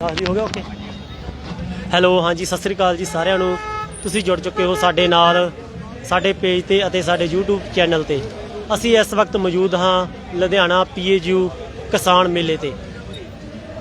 ਦਸ ਹੋ ਗਿਆ ਓਕੇ ਹੈਲੋ ਹਾਂਜੀ, ਸਤਿ ਸ੍ਰੀ ਅਕਾਲ ਜੀ ਸਾਰਿਆਂ ਨੂੰ। ਤੁਸੀਂ ਜੁੜ ਚੁੱਕੇ ਹੋ ਸਾਡੇ ਨਾਲ, ਸਾਡੇ ਪੇਜ ਤੇ ਅਤੇ ਸਾਡੇ YouTube ਚੈਨਲ ਤੇ। ਅਸੀਂ ਇਸ ਵਕਤ ਮੌਜੂਦ ਹਾਂ ਲੁਧਿਆਣਾ PAU ਕਿਸਾਨ ਮੇਲੇ ਤੇ,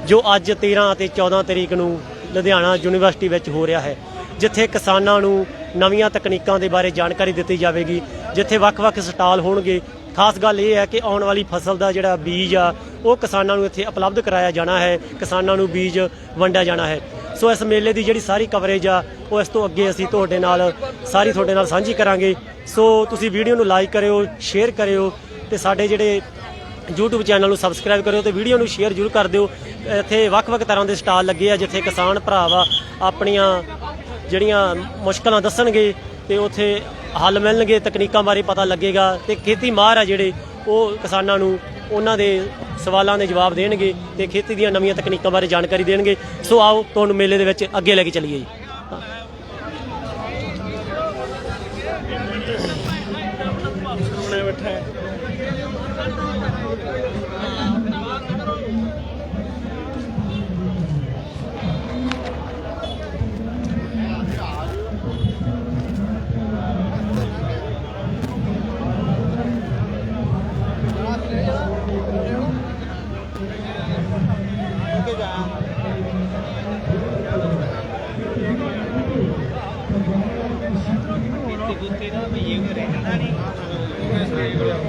ਜੋ ਅੱਜ 13 ਅਤੇ 14 ਤਰੀਕ ਨੂੰ ਲੁਧਿਆਣਾ ਯੂਨੀਵਰਸਿਟੀ ਵਿੱਚ ਹੋ ਰਿਹਾ ਹੈ, ਜਿੱਥੇ ਕਿਸਾਨਾਂ ਨੂੰ ਨਵੀਆਂ ਤਕਨੀਕਾਂ ਦੇ ਬਾਰੇ ਜਾਣਕਾਰੀ ਦਿੱਤੀ ਜਾਵੇਗੀ, ਜਿੱਥੇ ਵੱਖ-ਵੱਖ ਸਟਾਲ ਹੋਣਗੇ। ਖਾਸ ਗੱਲ ਇਹ ਹੈ ਕਿ ਆਉਣ ਵਾਲੀ ਫਸਲ ਦਾ ਜਿਹੜਾ ਬੀਜ ਆ ਉਹ ਕਿਸਾਨਾਂ ਨੂੰ ਇੱਥੇ ਉਪਲਬਧ ਕਰਾਇਆ ਜਾਣਾ ਹੈ, ਕਿਸਾਨਾਂ ਨੂੰ ਬੀਜ ਵੰਡਿਆ ਜਾਣਾ ਹੈ। ਸੋ ਇਸ ਮੇਲੇ ਦੀ ਜਿਹੜੀ ਸਾਰੀ ਕਵਰੇਜ ਆ, ਉਹ ਇਸ ਤੋਂ ਅੱਗੇ ਅਸੀਂ ਤੁਹਾਡੇ ਨਾਲ, ਸਾਰੀ ਤੁਹਾਡੇ ਨਾਲ ਸਾਂਝੀ ਕਰਾਂਗੇ। ਸੋ ਤੁਸੀਂ ਵੀਡੀਓ ਨੂੰ ਲਾਈਕ ਕਰਿਓ ਸ਼ੇਅਰ ਕਰਿਓ ਤੇ ਸਾਡੇ ਜਿਹੜੇ YouTube ਚੈਨਲ ਨੂੰ ਸਬਸਕ੍ਰਾਈਬ ਕਰਿਓ ਤੇ ਵੀਡੀਓ ਨੂੰ ਸ਼ੇਅਰ ਜ਼ਰੂਰ ਕਰ ਦਿਓ। ਇੱਥੇ ਵੱਖ-ਵੱਖ ਤਰ੍ਹਾਂ ਦੇ ਸਟਾਲ ਲੱਗੇ ਆ, ਜਿੱਥੇ ਕਿਸਾਨ ਭਰਾਵਾ ਆਪਣੀਆਂ ਜਿਹੜੀਆਂ ਮੁਸ਼ਕਲਾਂ ਦੱਸਣਗੇ ਤੇ ਉੱਥੇ ਹੱਲ ਮਿਲਣਗੇ, ਤਕਨੀਕਾਂ ਬਾਰੇ ਪਤਾ ਲੱਗੇਗਾ ਤੇ ਖੇਤੀ ਮਾਹਰ ਆ ਜਿਹੜੇ, ਉਹ ਕਿਸਾਨਾਂ ਨੂੰ ਉਹਨਾਂ ਦੇ ਸਵਾਲਾਂ ਦੇ ਜਵਾਬ ਦੇਣਗੇ ਤੇ ਖੇਤੀ ਦੀਆਂ ਨਵੀਆਂ ਤਕਨੀਕਾਂ ਬਾਰੇ ਜਾਣਕਾਰੀ ਦੇਣਗੇ। ਸੋ ਆਓ, ਤੁਹਾਨੂੰ ਮੇਲੇ ਦੇ ਵਿੱਚ ਅੱਗੇ ਲੈ ਕੇ ਚੱਲੀਏ ਜੀ।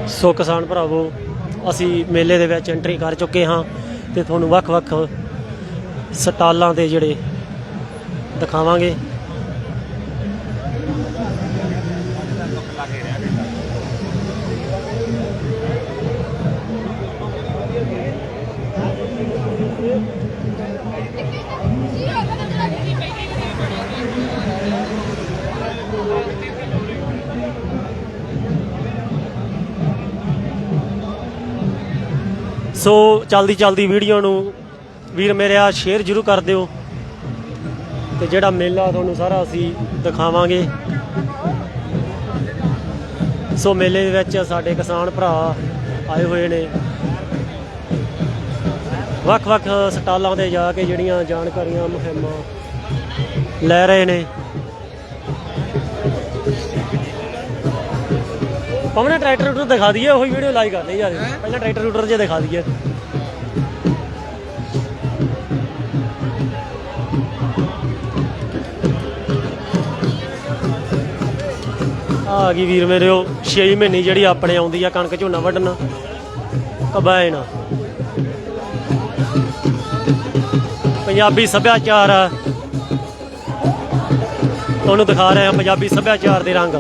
ਸੋ ਕਿਸਾਨ ਭਰਾਵੋ, ਅਸੀਂ ਮੇਲੇ ਦੇ ਵਿੱਚ ਐਂਟਰੀ ਕਰ ਚੁੱਕੇ ਹਾਂ ਤੇ ਤੁਹਾਨੂੰ ਵੱਖ-ਵੱਖ ਸਟਾਲਾਂ ਦੇ ਜਿਹੜੇ ਦਿਖਾਵਾਂਗੇ। ਸੋ ਚਲਦੀ ਚਲਦੀ ਵੀਡੀਓ ਨੂੰ। ਵੀਰ ਮੇਰਿਆ ਸ਼ੇਅਰ ਜਰੂਰ ਕਰ ਦਿਓ। ਤੇ ਜਿਹੜਾ ਮੇਲਾ ਤੁਹਾਨੂੰ ਸਾਰਾ ਅਸੀਂ ਦਿਖਾਵਾਂਗੇ। ਸੋ ਮੇਲੇ ਦੇ ਵਿੱਚ ਸਾਡੇ ਕਿਸਾਨ ਭਰਾ ਆਏ ਹੋਏ ਨੇ। ਵੱਖ-ਵੱਖ ਸਟਾਲਾਂ ਤੇ ਜਾ ਕੇ ਜਿਹੜੀਆਂ ਜਾਣਕਾਰੀਆਂ, ਮੁਹਿੰਮਾਂ ਲੈ ਰਹੇ ਨੇ। ਪਵਨ ਟਰੈਕਟਰ ਟਰੂਟਰ ਦਿਖਾ ਦਈਏ ਉਹੀ ਵੀਡੀਓ ਲਈ ਯਾਰ ਪਹਿਲਾਂ ਟਰੈਕਟਰ ਟਰੂਟਰ ਜੇ ਦਿਖਾ ਦਈਏ। ਆ ਗਈ ਵੀਰ ਮੇਰੇ ਉਹ 6 ਮਹੀਨੇ ਜਿਹੜੀ ਆਪਣੇ ਆਉਂਦੀ ਆ ਕਣਕ ਝੋਨਾ ਵੱਢਣ। ਕਬਾਇਨ ਪੰਜਾਬੀ ਸੱਭਿਆਚਾਰ। ਤੁਹਾਨੂੰ ਦਿਖਾ ਰਹੇ ਹਾਂ ਪੰਜਾਬੀ ਸੱਭਿਆਚਾਰ ਦੇ ਰੰਗ।